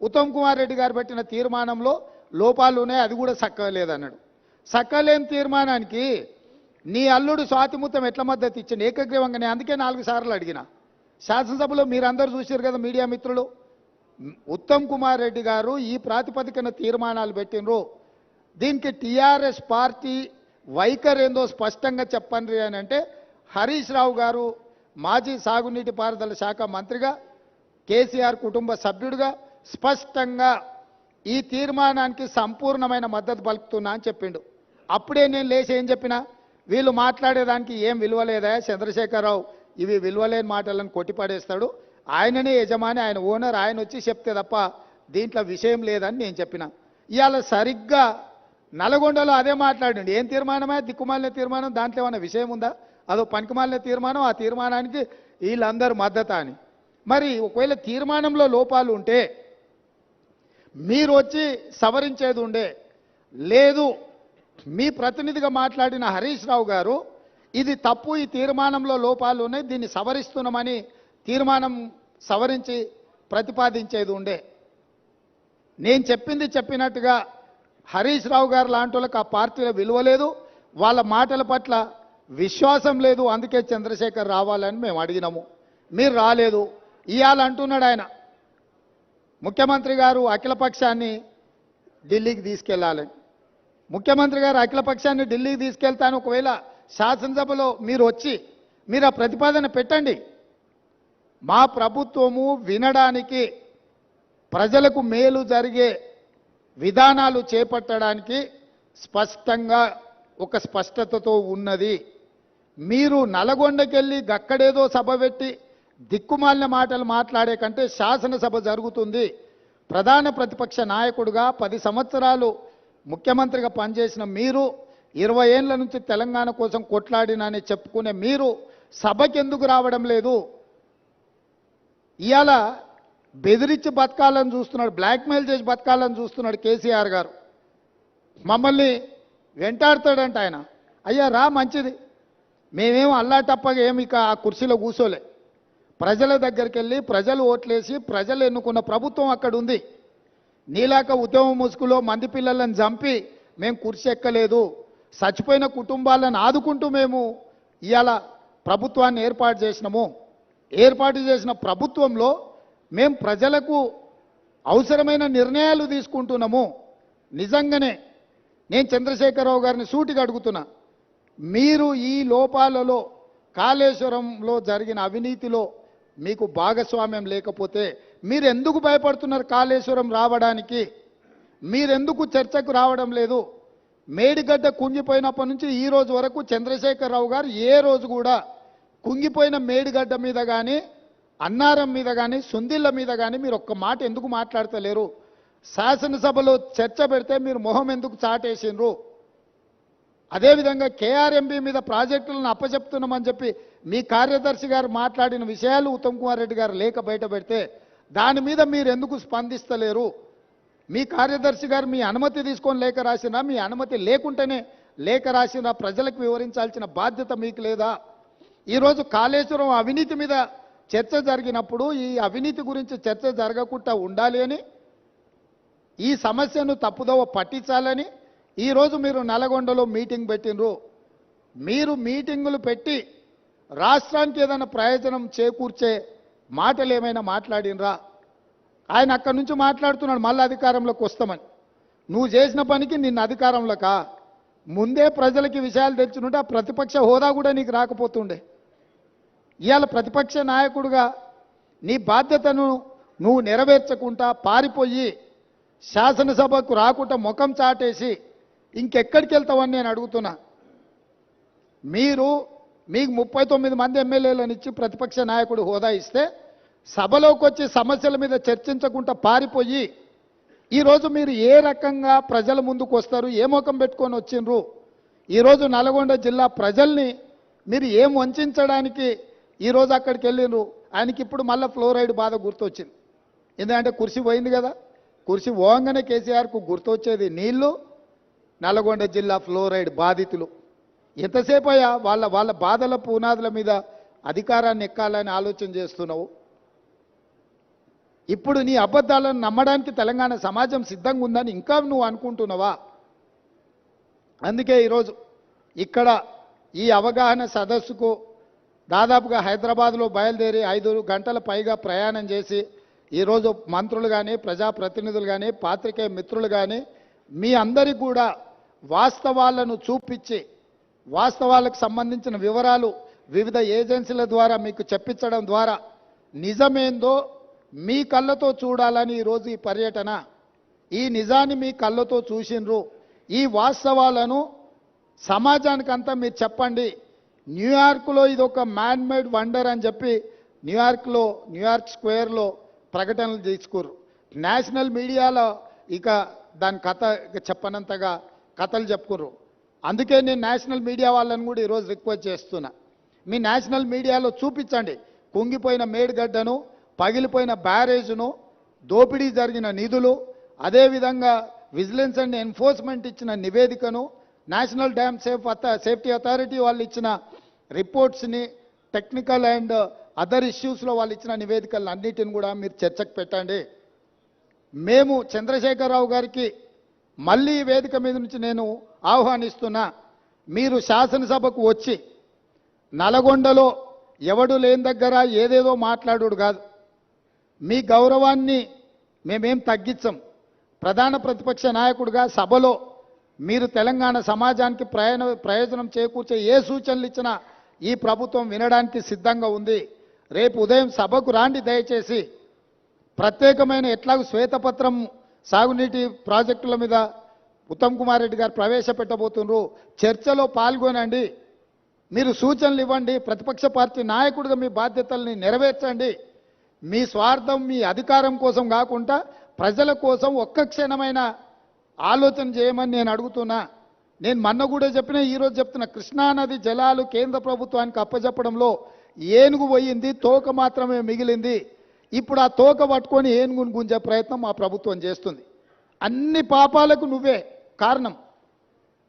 ఉత్తమ్ కుమార్ రెడ్డి గారు పెట్టిన తీర్మానంలో లోపాలు ఉన్నాయి అది కూడా సక్కలేదన్నాడు. సక్కలేని తీర్మానానికి నీ అల్లుడు స్వాతిముత్తం ఎట్ల మద్దతు ఇచ్చింది ఏకగ్రీవంగా నేను అందుకే నాలుగు సార్లు అడిగిన. శాసనసభలో మీరందరూ చూశారు కదా మీడియా మిత్రులు. ఉత్తమ్ కుమార్ రెడ్డి గారు ఈ ప్రాతిపదికన తీర్మానాలు పెట్టినరు దీనికి టీఆర్ఎస్ పార్టీ వైఖరి ఏందో స్పష్టంగా చెప్పండి అని అంటే హరీష్ రావు గారు మాజీ సాగునీటి పారుదల శాఖ మంత్రిగా కేసీఆర్ కుటుంబ సభ్యుడిగా స్పష్టంగా ఈ తీర్మానానికి సంపూర్ణమైన మద్దతు పలుకుతున్నా అని చెప్పిండు. అప్పుడే నేను లేచి ఏం చెప్పినా? వీళ్ళు మాట్లాడేదానికి ఏం విలువలేదా చంద్రశేఖరరావు? ఇవి విలువలేని మాటలను కొట్టిపడేస్తాడు. ఆయననే యజమాని ఆయన ఓనర్ ఆయన వచ్చి చెప్తే తప్ప దీంట్లో విషయం లేదని నేను చెప్పిన. ఇవాళ సరిగ్గా నల్గొండలో అదే మాట్లాడండి. ఏం తీర్మానమే? దిక్కుమాలిన తీర్మానం? దాంట్లో ఏమైనా విషయం ఉందా? అదో పనికిమాలిన తీర్మానం? ఆ తీర్మానానికి వీళ్ళందరూ మద్దతు అని. మరి ఒకవేళ తీర్మానంలో లోపాలు ఉంటే మీరు వచ్చి సవరించేది ఉండే. లేదు మీ ప్రతినిధిగా మాట్లాడిన హరీష్ రావు గారు ఇది తప్పు ఈ తీర్మానంలో లోపాలు ఉన్నాయి దీన్ని సవరిస్తున్నామని తీర్మానం సవరించి ప్రతిపాదించేది ఉండే. నేను చెప్పింది చెప్పినట్టుగా హరీష్ రావు గారు లాంటి వాళ్ళకి ఆ పార్టీలో విలువ లేదు వాళ్ళ మాటల పట్ల విశ్వాసం లేదు అందుకే చంద్రశేఖర్ రావాలని మేము అడిగినాము. మీరు రాలేదు ఇవ్వాలంటున్నాడు అంటున్నాడు ఆయన. ముఖ్యమంత్రి గారు అఖిలపక్షాన్ని ఢిల్లీకి తీసుకెళ్ళాలని ముఖ్యమంత్రి గారు అఖిలపక్షాన్ని ఢిల్లీకి తీసుకెళ్తాను. ఒకవేళ శాసనసభలో మీరు వచ్చి మీరు ఆ ప్రతిపాదన పెట్టండి. మా ప్రభుత్వము వినడానికి ప్రజలకు మేలు జరిగే విధానాలు చేపట్టడానికి స్పష్టంగా ఒక స్పష్టతతో ఉన్నది. మీరు నల్గొండకెళ్ళి గక్కడేదో సభ పెట్టి దిక్కుమాలిన మాటలు మాట్లాడే కంటే శాసనసభ జరుగుతుంది. ప్రధాన ప్రతిపక్ష నాయకుడుగా పది సంవత్సరాలు ముఖ్యమంత్రిగా పనిచేసిన మీరు ఇరవై ఏళ్ళ నుంచి తెలంగాణ కోసం కొట్లాడినని చెప్పుకునే మీరు సభకి ఎందుకు రావడం లేదు? ఇవాళ బెదిరించి బతకాలని చూస్తున్నాడు బ్లాక్మెయిల్ చేసి బతకాలని చూస్తున్నాడు కేసీఆర్ గారు. మమ్మల్ని వెంటాడతాడంట ఆయన. అయ్యా రా మంచిది. మేమేం అల్లాటప్పగా ఏమి ఇక ఆ కుర్చీలో కూర్చోలే ప్రజల దగ్గరికి వెళ్ళి ప్రజలు ఓట్లేసి ప్రజలు ఎన్నుకున్న ప్రభుత్వం అక్కడ ఉంది నీలాక ఉద్యమ ముసుగులో మంది పిల్లలను చంపి మేము కుర్చీ ఎక్కలేదు. చచ్చిపోయిన కుటుంబాలను ఆదుకుంటూ మేము ఇవాళ ప్రభుత్వాన్ని ఏర్పాటు చేసినాము. ఏర్పాటు చేసిన ప్రభుత్వంలో మేము ప్రజలకు అవసరమైన నిర్ణయాలు తీసుకుంటున్నాము. నిజంగానే నేను చంద్రశేఖరరావు గారిని సూటిగా అడుగుతున్నా. మీరు ఈ లోపాలలో కాళేశ్వరంలో జరిగిన అవినీతిలో మీకు భాగస్వామ్యం లేకపోతే మీరెందుకు భయపడుతున్నారు కాళేశ్వరం రావడానికి? మీరెందుకు చర్చకు రావడం లేదు? మేడిగడ్డ కుంగిపోయినప్పటి నుంచి ఈ రోజు వరకు చంద్రశేఖరరావు గారు ఏ రోజు కూడా కుంగిపోయిన మేడిగడ్డ మీద కానీ అన్నారం మీద కానీ సుందిళ్ళ మీద కానీ మీరు ఒక్క మాట ఎందుకు మాట్లాడతలేరు? శాసనసభలో చర్చ పెడితే మీరు మొహం ఎందుకు చాటేసిండ్రు? అదేవిధంగా కేఆర్ఎంబి మీద ప్రాజెక్టులను అప్పచెప్తున్నామని చెప్పి మీ కార్యదర్శి గారు మాట్లాడిన విషయాలు ఉత్తమ్ కుమార్ రెడ్డి గారు లేఖ బయట పెడితే దాని మీద మీరు ఎందుకు స్పందిస్తలేరు? మీ కార్యదర్శి గారు మీ అనుమతి తీసుకొని లేఖ రాసినా మీ అనుమతి లేకుంటేనే లేఖ రాసినా ప్రజలకు వివరించాల్సిన బాధ్యత మీకు లేదా? ఈరోజు కాళేశ్వరం అవినీతి మీద చర్చ జరిగినప్పుడు ఈ అవినీతి గురించి చర్చ జరగకుండా ఉండాలి అని ఈ సమస్యను తప్పుదోవ పట్టించాలని ఈరోజు మీరు నల్గొండలో మీటింగ్ పెట్టినరు మీరు మీటింగులు పెట్టి రాష్ట్రానికి ఏదైనా ప్రయోజనం చేకూర్చే మాటలు ఏమైనా మాట్లాడినరా? ఆయన అక్కడి నుంచి మాట్లాడుతున్నాడు మళ్ళీ అధికారంలోకి వస్తామని. నువ్వు చేసిన పనికి నిన్న అధికారంలోకా? ముందే ప్రజలకి విషయాలు తెచ్చుంటే ఆ ప్రతిపక్ష హోదా కూడా నీకు రాకపోతుండే. ఇవాళ ప్రతిపక్ష నాయకుడుగా నీ బాధ్యతను నువ్వు నెరవేర్చకుండా పారిపోయి శాసనసభకు రాకుండా ముఖం చాటేసి ఇంకెక్కడికి వెళ్తామని నేను అడుగుతున్నా మీరు మీకు ముప్పై తొమ్మిది మంది ఎమ్మెల్యేలను ఇచ్చి ప్రతిపక్ష నాయకుడు హోదా ఇస్తే సభలోకి వచ్చి సమస్యల మీద చర్చించకుండా పారిపోయి ఈరోజు మీరు ఏ రకంగా ప్రజల ముందుకు వస్తారు ఏ ముఖం పెట్టుకొని వచ్చిండ్రు ఈరోజు నల్గొండ జిల్లా ప్రజల్ని మీరు ఏం వంచడానికి ఈరోజు అక్కడికి వెళ్ళిండ్రు ఆయనకి ఇప్పుడు మళ్ళీ ఫ్లోరైడ్ బాధ గుర్తొచ్చింది. ఎందుకంటే కుర్చీ పోయింది కదా కుర్చీ పోగానే కేసీఆర్కు గుర్తొచ్చేది నీళ్ళు నల్గొండ జిల్లా ఫ్లోరైడ్ బాధితులు. ఎంతసేపు అయ్యా వాళ్ళ వాళ్ళ బాధల పునాదుల మీద అధికారాన్ని ఎక్కాలని ఆలోచన చేస్తున్నావు? ఇప్పుడు నీ అబద్ధాలను నమ్మడానికి తెలంగాణ సమాజం సిద్ధంగా ఉందని ఇంకా నువ్వు అనుకుంటున్నావా? అందుకే ఈరోజు ఇక్కడ ఈ అవగాహన సదస్సుకు దాదాపుగా హైదరాబాద్లో బయలుదేరి ఐదు గంటల పైగా ప్రయాణం చేసి ఈరోజు మంత్రులు కానీ ప్రజాప్రతినిధులు కానీ పాత్రికేయ మిత్రులు కానీ మీ అందరికీ కూడా వాస్తవాలను చూపించి వాస్తవాలకు సంబంధించిన వివరాలు వివిధ ఏజెన్సీల ద్వారా మీకు చెప్పించడం ద్వారా నిజమేందో మీ కళ్ళతో చూడాలని ఈరోజు ఈ పర్యటన. ఈ నిజాన్ని మీ కళ్ళతో చూసిండ్రు ఈ వాస్తవాలను సమాజానికంతా మీరు చెప్పండి. న్యూయార్క్లో ఇది ఒక మ్యాన్ మేడ్ వండర్ అని చెప్పి న్యూయార్క్లో న్యూయార్క్ స్క్వేర్లో ప్రకటనలు తీసుకుర్రు. నేషనల్ మీడియాలో ఇక దాని కథ ఇక చెప్పనంతగా కథలు చెప్పుకుర్రు. అందుకే నేను నేషనల్ మీడియా వాళ్ళని కూడా ఈరోజు రిక్వెస్ట్ చేస్తున్నా. మీ నేషనల్ మీడియాలో చూపించండి. కుంగిపోయిన మేడిగడ్డను పగిలిపోయిన బ్యారేజ్ను దోపిడీ జరిగిన నిధులు అదేవిధంగా విజిలెన్స్ అండ్ ఎన్ఫోర్స్మెంట్ ఇచ్చిన నివేదికను national dam safe safety authority వాళ్ళు ఇచ్చిన రిపోర్ట్స్ని టెక్నికల్ అండ్ అదర్ ఇష్యూస్లో వాళ్ళు ఇచ్చిన నివేదికలను అన్నిటిని కూడా మీరు చర్చకు పెట్టండి. మేము చంద్రశేఖరరావు గారికి మళ్ళీ వేదిక మీద నుంచి నేను ఆహ్వానిస్తున్నా మీరు శాసనసభకు వచ్చి నల్గొండలో ఎవడు లేని దగ్గర ఏదేదో మాట్లాడు కాదు. మీ గౌరవాన్ని మేమేం తగ్గించం. ప్రధాన ప్రతిపక్ష నాయకుడిగా సభలో మీరు తెలంగాణ సమాజానికి ప్రయాణ ప్రయోజనం చేకూర్చే ఏ సూచనలు ఇచ్చినా ఈ ప్రభుత్వం వినడానికి సిద్ధంగా ఉంది. రేపు ఉదయం సభకు రాండి దయచేసి ప్రత్యేకమైన ఎట్లాగూ శ్వేతపత్రం సాగునీటి ప్రాజెక్టుల మీద ఉత్తమ్ కుమార్ రెడ్డి గారు ప్రవేశపెట్టబోతున్నారు చర్చలో పాల్గొనండి. మీరు సూచనలు ఇవ్వండి. ప్రతిపక్ష పార్టీ నాయకుడిగా మీ బాధ్యతల్ని నెరవేర్చండి. మీ స్వార్థం మీ అధికారం కోసం కాకుండా ప్రజల కోసం ఒక్క క్షణమైన ఆలోచన చేయమని నేను అడుగుతున్నా. నేను మొన్న కూడా చెప్పిన ఈరోజు చెప్తున్న కృష్ణానది జలాలు కేంద్ర ప్రభుత్వానికి అప్పచెప్పడంలో ఏనుగు పోయింది తోక మాత్రమే మిగిలింది. ఇప్పుడు ఆ తోక పట్టుకొని ఏనుగుని గుంజే ప్రయత్నం మా ప్రభుత్వం చేస్తుంది. అన్ని పాపాలకు నువ్వే కారణం.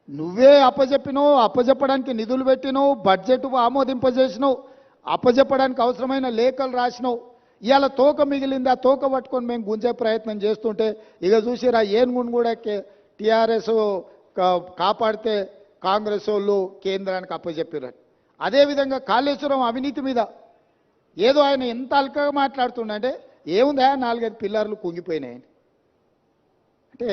నువ్వే అప్పజెప్పినవు అప్పజెప్పడానికి నిధులు పెట్టినవు బడ్జెట్ ఆమోదింపజేసినావు అప్పజెప్పడానికి అవసరమైన లేఖలు రాసినావు. ఇవాళ తోక మిగిలింది ఆ తోక పట్టుకొని మేము గుంజే ప్రయత్నం చేస్తుంటే ఇక చూసిరా ఏనుగుని కూడా టీఆర్ఎస్ కాపాడితే కాంగ్రెస్ వాళ్ళు కేంద్రానికి అప్పచెప్పారు అదేవిధంగా కాళేశ్వరం అవినీతి మీద ఏదో ఆయన ఎంత అల్కగా మాట్లాడుతుండంటే ఏముందా నాలుగైదు పిల్లర్లు కుంగిపోయినాయని అంటే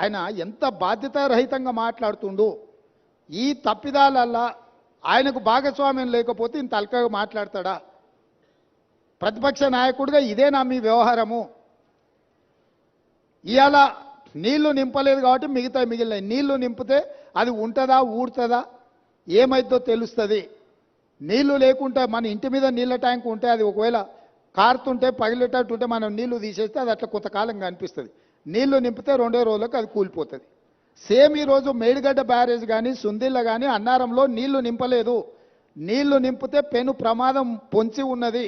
ఆయన ఎంత బాధ్యతారహితంగా మాట్లాడుతుండు. ఈ తప్పిదాలల్లా ఆయనకు భాగస్వామ్యం లేకపోతే ఇంత అల్కగా మాట్లాడతాడా? ప్రతిపక్ష నాయకుడిగా ఇదేనా మీ వ్యవహారము. ఇవాళ నీళ్ళు నింపలేదు కాబట్టి మిగతా మిగిలినాయి. నీళ్ళు నింపితే అది ఉంటుందా ఊడుతుందా ఏమైద్దో తెలుస్తుంది. నీళ్ళు లేకుంటే మన ఇంటి మీద నీళ్ళ ట్యాంక్ ఉంటే అది ఒకవేళ కారుతుంటే పగిలేటట్టు ఉంటే మనం నీళ్ళు తీసేస్తే అది అట్లా కొంతకాలంగా అనిపిస్తుంది నీళ్ళు నింపితే రెండో రోజులకు అది కూలిపోతుంది. సేమ్ ఈరోజు మేడిగడ్డ బ్యారేజ్ కానీ సుందిళ్ళ కానీ అన్నారంలో నీళ్ళు నింపలేదు. నీళ్ళు నింపితే పెను ప్రమాదం పొంచి ఉన్నది.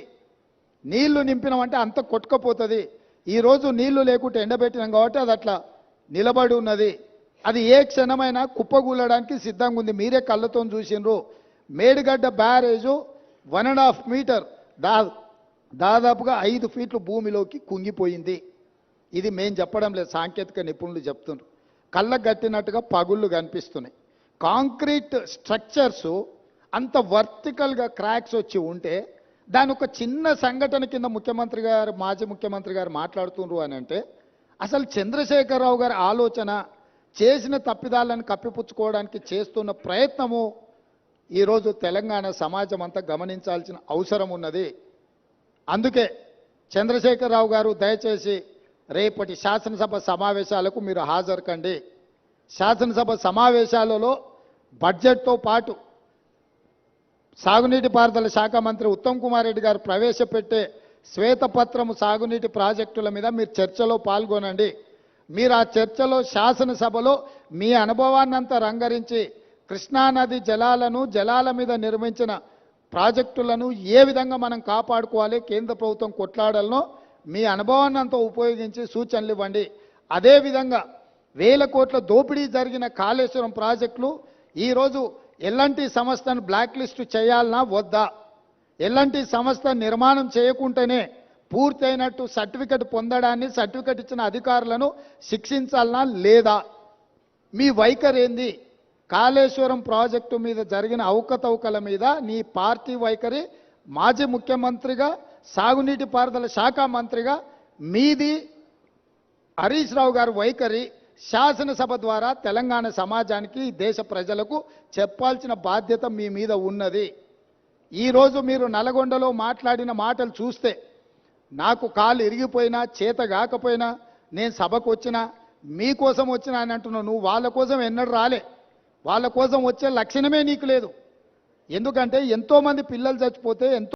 నీళ్ళు నింపినామంటే అంత కొట్టుకపోతుంది. ఈరోజు నీళ్ళు లేకుంటే ఎండబెట్టినాం కాబట్టి అది అట్లా నిలబడి ఉన్నది. అది ఏ క్షణమైనా కుప్పగూలడానికి సిద్ధంగా ఉంది మీరే కళ్ళతో చూసిండ్రు. Medigadda barrage one and half meter దా దాదాపుగా ఐదు ఫీట్లు భూమిలోకి కుంగిపోయింది. ఇది మేము చెప్పడం లేదు సాంకేతిక నిపుణులు చెప్తున్నారు కళ్ళకు కట్టినట్టుగా పగుళ్ళు కనిపిస్తున్నాయి. కాంక్రీట్ స్ట్రక్చర్స్ అంత వర్టికల్గా క్రాక్స్ వచ్చి ఉంటే దాని ఒక చిన్న సంఘటన కింద ముఖ్యమంత్రి గారు మాజీ ముఖ్యమంత్రి గారు మాట్లాడుతున్నారు అని అంటే అసలు చంద్రశేఖరరావు గారి ఆలోచన చేసిన తప్పిదాలను కప్పిపుచ్చుకోవడానికి చేస్తున్న ప్రయత్నము ఈరోజు తెలంగాణ సమాజం అంతా గమనించాల్సిన అవసరం ఉన్నది. అందుకే చంద్రశేఖరరావు గారు దయచేసి రేపటి శాసనసభ సమావేశాలకు మీరు హాజరు కండి శాసనసభ సమావేశాలలో బడ్జెట్తో పాటు సాగునీటి పారుదల శాఖ మంత్రి ఉత్తమ్ కుమార్ రెడ్డి గారు ప్రవేశపెట్టే శ్వేతపత్రము సాగునీటి ప్రాజెక్టుల మీద మీరు చర్చలో పాల్గొనండి. మీరు ఆ చర్చలో శాసనసభలో మీ అనుభవాన్నంతా రంగరించి కృష్ణానది జలాలను జలాల మీద నిర్మించిన ప్రాజెక్టులను ఏ విధంగా మనం కాపాడుకోవాలి కేంద్ర ప్రభుత్వం కొట్లాడాలనో మీ అనుభవాన్ని అంతా ఉపయోగించి సూచనలు ఇవ్వండి. అదేవిధంగా వేల కోట్ల దోపిడీ జరిగిన కాళేశ్వరం ప్రాజెక్టులు ఈరోజు ఎలాంటి సంస్థను బ్లాక్ లిస్ట్ చేయాలన్నా వద్దా? ఎలాంటి సంస్థ నిర్మాణం చేయకుంటేనే పూర్తయినట్టు సర్టిఫికెట్ పొందడాన్ని సర్టిఫికెట్ ఇచ్చిన అధికారులను శిక్షించాలనా లేదా? మీ వైఖరి ఏంది? కాళేశ్వరం ప్రాజెక్టు మీద జరిగిన అవకతవకల మీద నీ పార్టీ వైఖరి మాజీ ముఖ్యమంత్రిగా సాగునీటి పారుదల శాఖ మంత్రిగా మీది హరీష్ రావు గారి వైఖరి శాసనసభ ద్వారా తెలంగాణ సమాజానికి దేశ ప్రజలకు చెప్పాల్సిన బాధ్యత మీ మీద ఉన్నది. ఈరోజు మీరు నల్గొండలో మాట్లాడిన మాటలు చూస్తే నాకు కాలు ఇరిగిపోయినా చేత కాకపోయినా నేను సభకు వచ్చినా మీకోసం వచ్చినా అని అంటున్నావు. నువ్వు వాళ్ళ కోసం ఎన్నడూ రాలే. వాళ్ళ కోసం వచ్చే లక్షణమే నీకు లేదు. ఎందుకంటే ఎంతోమంది పిల్లలు చచ్చిపోతే ఎంతో